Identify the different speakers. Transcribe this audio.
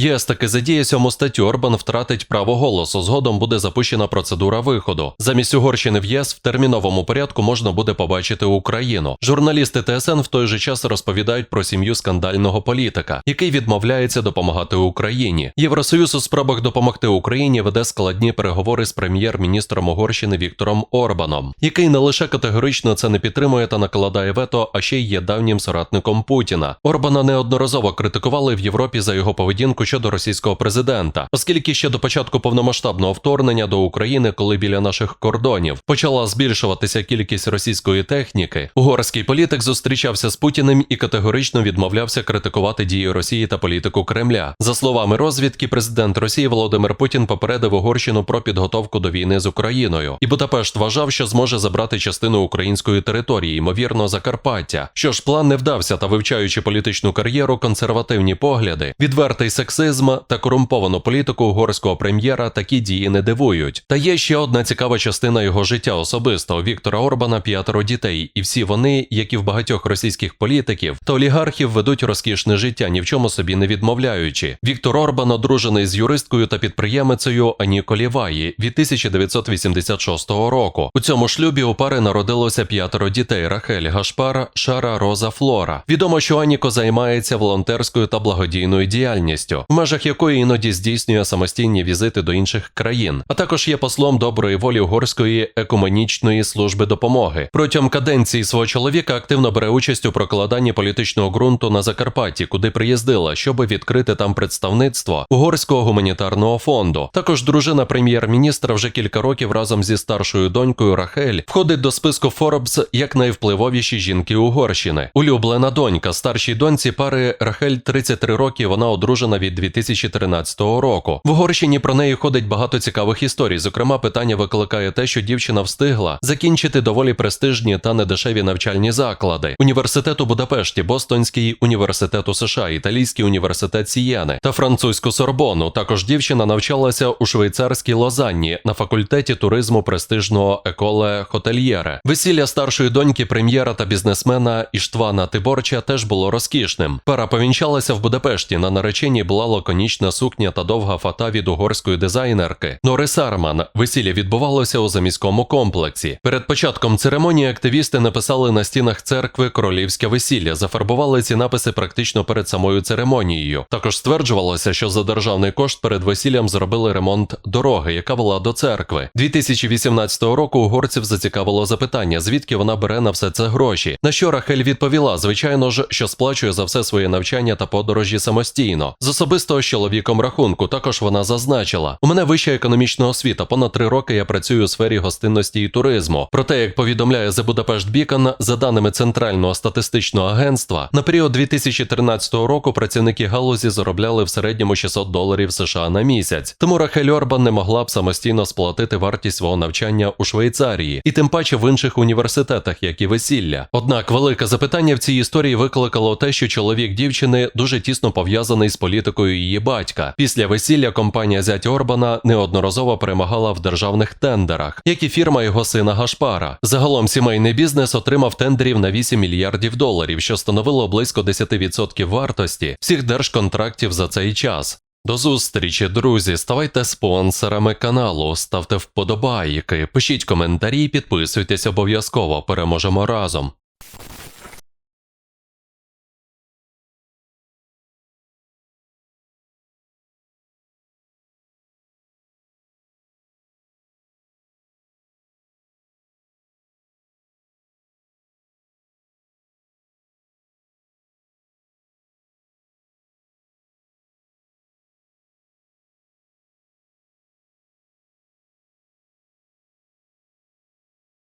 Speaker 1: ЄС таки задіє сьому статтю Орбан втратить право голосу. Згодом буде запущена процедура виходу. Замість Угорщини в єС в терміновому порядку можна буде побачити Україну. Журналісти ТСН в той же час розповідають про сім'ю скандального політика, який відмовляється допомагати Україні. Євросоюз у спробах допомогти Україні веде складні переговори з прем'єр-міністром Угорщини Віктором Орбаном, який не лише категорично це не підтримує та накладає вето, а ще й є давнім соратником Путіна. Орбана неодноразово критикували в Європі за його поведінку щодо російського президента, оскільки ще до початку повномасштабного вторгнення до України, коли біля наших кордонів почала збільшуватися кількість російської техніки, угорський політик зустрічався з Путіним і категорично відмовлявся критикувати дії Росії та політику Кремля. За словами розвідки, президент Росії Володимир Путін попередив Угорщину про підготовку до війни з Україною, і Будапешт вважав, що зможе забрати частину української території, ймовірно, Закарпаття. Що ж, план не вдався, та вивчаючи політичну кар'єру, консервативні погляди, відвертий сексизм та корумповану політику угорського прем'єра такі дії не дивують. Та є ще одна цікава частина його життя особисто. Віктора Орбана п'ятеро дітей, і всі вони, як і в багатьох російських політиків та олігархів, ведуть розкішне життя, ні в чому собі не відмовляючи. Віктор Орбан одружений з юристкою та підприємицею Аніко Ліваї від 1986 року. У цьому шлюбі у пари народилося п'ятеро дітей: Рахель Гашпар, Шара Роза Флора. Відомо, що Аніко займається волонтерською та благодійною діяльністю, в межах якої іноді здійснює самостійні візити до інших країн, а також є послом доброї волі угорської екуменічної служби допомоги. Протягом каденції свого чоловіка активно бере участь у прокладанні політичного ґрунту на Закарпатті, куди приїздила, щоб відкрити там представництво угорського гуманітарного фонду. Також дружина прем'єр-міністра вже кілька років разом зі старшою донькою Рахель входить до списку Forbes як найвпливовіші жінки Угорщини. Улюблена донька старшій доньці пари Рахель 33 роки. Вона одружена від 2013 року. В Угорщині про неї ходить багато цікавих історій. Зокрема, питання викликає те, що дівчина встигла закінчити доволі престижні та недешеві навчальні заклади: університет у Будапешті, Бостонський університет у США, Італійський університет Сієни та французьку Сорбону. Також дівчина навчалася у швейцарській Лозанні на факультеті туризму престижного еколе Хотельєре. Весілля старшої доньки прем'єра та бізнесмена Іштвана Тиборча теж було розкішним. Пара повінчалася в Будапешті. На нареченні була лаконічна сукня та довга фата від угорської дизайнерки. Нори Сарман. Весілля відбувалося у заміському комплексі. Перед початком церемонії активісти написали на стінах церкви королівське весілля, зафарбували ці написи практично перед самою церемонією. Також стверджувалося, що за державний кошт перед весіллям зробили ремонт дороги, яка вела до церкви. 2018 року угорців зацікавило запитання, звідки вона бере на все це гроші. На що Рахель відповіла, звичайно ж, що сплачує за все своє навчання та подорожі самостійно. З особистого з чоловіком рахунку також вона зазначила: у мене вища економічна освіта. Понад три роки я працюю у сфері гостинності і туризму. Проте, як повідомляє The Budapest Beacon, за даними Центрального статистичного агентства, на період 2013 року працівники галузі заробляли в середньому 600 доларів США на місяць. Тому Рахель Орбан не могла б самостійно сплатити вартість свого навчання у Швейцарії, і тим паче в інших університетах, як і весілля. Однак велике запитання в цій історії викликало те, що чоловік дівчини дуже тісно пов'язаний з політикою її батька. Після весілля компанія зять Орбана неодноразово перемагала в державних тендерах, як і фірма його сина Гашпара. Загалом сімейний бізнес отримав тендерів на 8 мільярдів доларів, що становило близько 10% вартості всіх держконтрактів за цей час. До зустрічі, друзі. Ставайте спонсорами каналу, ставте вподобайки, пишіть коментарі, підписуйтесь обов'язково. Переможемо разом.